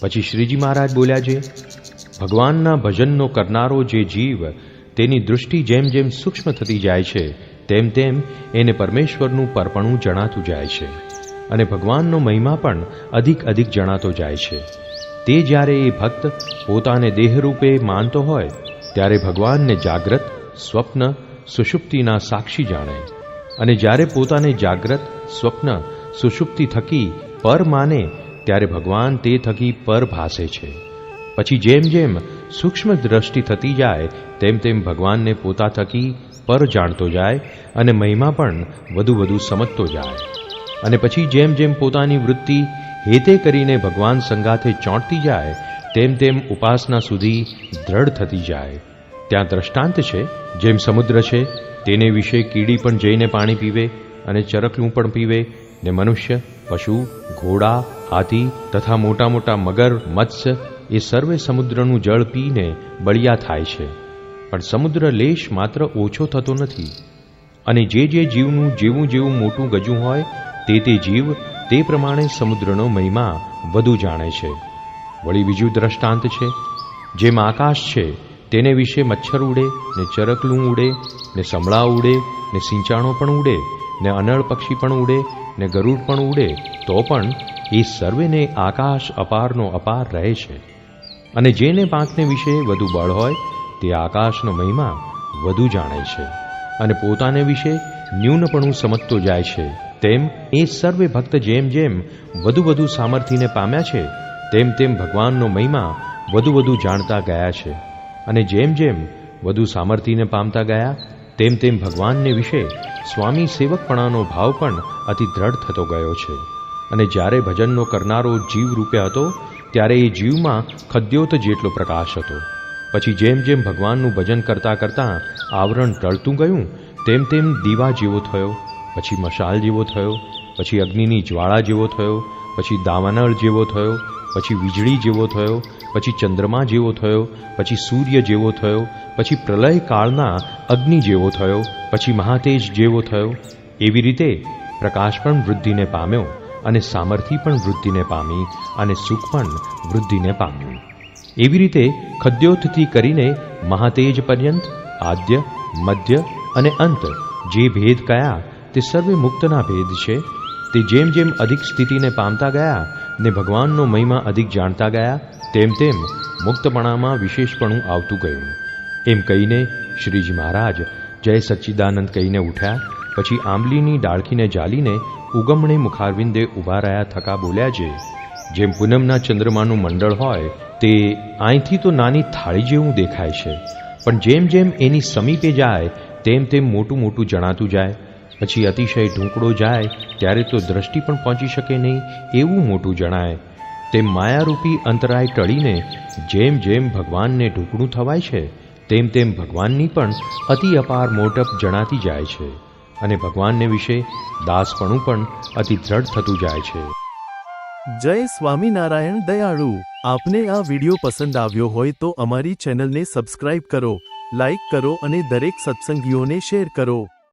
પછી શ્રીજી મહારાજ બોલ્યા છે, ભગવાનના ભજનનો કરનારો જે જીવ તેની દૃષ્ટિ જેમ જેમ સૂક્ષ્મ થતી જાય છે, તેમ તેમ એને પરમેશ્વરનું પરપણું જણાતું જાય છે અને ભગવાનનો મહિમા પણ અધિક અધિક જણાતો જાય છે. તે જ્યારે એ ભક્ત પોતાને દેહરૂપે માનતો હોય, ત્યારે ભગવાનને જાગ્રત, સ્વપ્ન, સુષુપ્તિના સાક્ષી જાણે. અને જ્યારે પોતાને જાગ્રત, સ્વપ્ન, સુષુપ્તિ થકી પર માને ત્યારે ભગવાન તે થકી પર ભાસે છે. પછી જેમ જેમ સૂક્ષ્મ દ્રષ્ટિ થતી જાય, તેમ તેમ ભગવાનને પોતા થકી પર જાણતો જાય અને મહિમા પણ વધુ વધુ સમજતો જાય. અને પછી જેમ જેમ પોતાની વૃત્તિ હેતે કરીને ભગવાન સંગાથે ચોંટતી જાય, તેમ તેમ ઉપાસના સુધી દ્રઢ થતી જાય. ત્યાં દ્રષ્ટાંત છે, જેમ સમુદ્ર છે, તેને વિશે કીડી પણ જઈને પાણી પીવે અને ચરકલું પણ પીવે ને મનુષ્ય, પશુ, ઘોડા હાથી તથા મોટા મોટા મગર, મત્સ્ય એ સર્વે સમુદ્રનું જળ પીને બળિયા થાય છે. પણ સમુદ્ર લેશ માત્ર ઓછો થતો નથી. અને જે જે જીવનું જેવું જેવું મોટું ગજું હોય, તે તે જીવ તે પ્રમાણે સમુદ્રનો મહિમા વધુ જાણે છે. વળી બીજું દ્રષ્ટાંત છે, જેમ આકાશ છે, તેને વિશે મચ્છર ઉડે, ને ચરકલું ઉડે, ને સમળા ઉડે, ને સિંચાણો પણ ઉડે, ને અનળ પક્ષી પણ ઉડે, ને ગરુડ પણ ઉડે, તો પણ એ સર્વેને આકાશ અપારનો અપાર રહે છે. અને જેને પાંખને વિશે વધુ બળ હોય, તે આકાશનો મહિમા વધુ જાણે છે. અને પોતાને વિશે ન્યૂનપણું સમજતો જાય છે. તેમ એ સર્વે ભક્ત જેમ જેમ વધુ વધુ સામર્થ્યને પામ્યા છે, તેમ તેમ ભગવાનનો મહિમા વધુ વધુ જાણતા ગયા છે. અને જેમ જેમ વધુ સામર્થ્યને પામતા ગયા, તેમ તેમ ભગવાનને વિશે સ્વામી સેવકપણાનો ભાવ પણ અતિ દ્રઢ થતો ગયો છે. અને જ્યારે ભજનનો કરનારો જીવ રૂપે હતો, ત્યારે એ જીવમાં ખદ્યોત જેટલો પ્રકાશ હતો. પછી જેમ જેમ ભગવાનનું ભજન કરતાં કરતાં આવરણ ટળતું ગયું, તેમ તેમ દીવા જેવો થયો, પછી મશાલ જેવો થયો, પછી અગ્નિની જ્વાળા જેવો થયો, પછી દાવાનળ જેવો થયો, પછી વીજળી જેવો થયો, પછી ચંદ્રમા જેવો થયો, પછી સૂર્ય જેવો થયો, પછી પ્રલય કાળના અગ્નિ જેવો થયો, પછી મહાતેજ જેવો થયો. એવી રીતે પ્રકાશ પણ વૃદ્ધિને પામ્યો. અને સામર્થ્ય પણ વૃદ્ધિને પામી અને સુખ પણ વૃદ્ધિને પામ્યું. એવી રીતે ખદ્યોતથી કરીને મહાતેજ પર્યંત, આદ્ય, મધ્ય અને અંત, જે ભેદ કયા, તે સર્વે મુક્તના ભેદ છે. તે જેમ જેમ અધિક સ્થિતિને પામતા ગયા ને ભગવાનનો મહિમા અધિક જાણતા ગયા, તેમ તેમ મુક્તપણામાં વિશેષપણું આવતું ગયું. એમ કહીને શ્રીજી મહારાજ જય સચ્ચિદાનંદ કહીને ઉઠ્યા, પછી આંબલીની ડાળખીને જાલીને ઉગમણે મુખારવિંદે ઊભા રહ્યા થકા બોલ્યા છે, જેમ પૂનમના ચંદ્રમાનું મંડળ હોય, તે અહીંથી તો નાની થાળી જેવું દેખાય છે, પણ જેમ જેમ એની સમીપે જાય, તેમ તેમ મોટું મોટું જણાતું જાય. પછી અતિશય ઢૂંકડો જાય, ત્યારે તો દ્રષ્ટિ પણ પહોંચી શકે નહીં, એવું મોટું જણાય. તેમ માયારૂપી અંતરાય ટળીને જેમ જેમ ભગવાનને ઢૂંકણું થવાય છે, તેમ તેમ ભગવાનની પણ અતિ અપાર મોટપ જણાતી જાય છે. અને ભગવાનને વિશે દાસપણું પણ અતિ દ્રઢ થતું જાય છે. જય સ્વામિનારાયણ દયાળુ. આપને આ વિડિયો પસંદ આવ્યો હોય તો અમારી ચેનલને સબસ્ક્રાઇબ કરો, લાઇક કરો અને દરેક સત્સંગીઓને શેર કરો.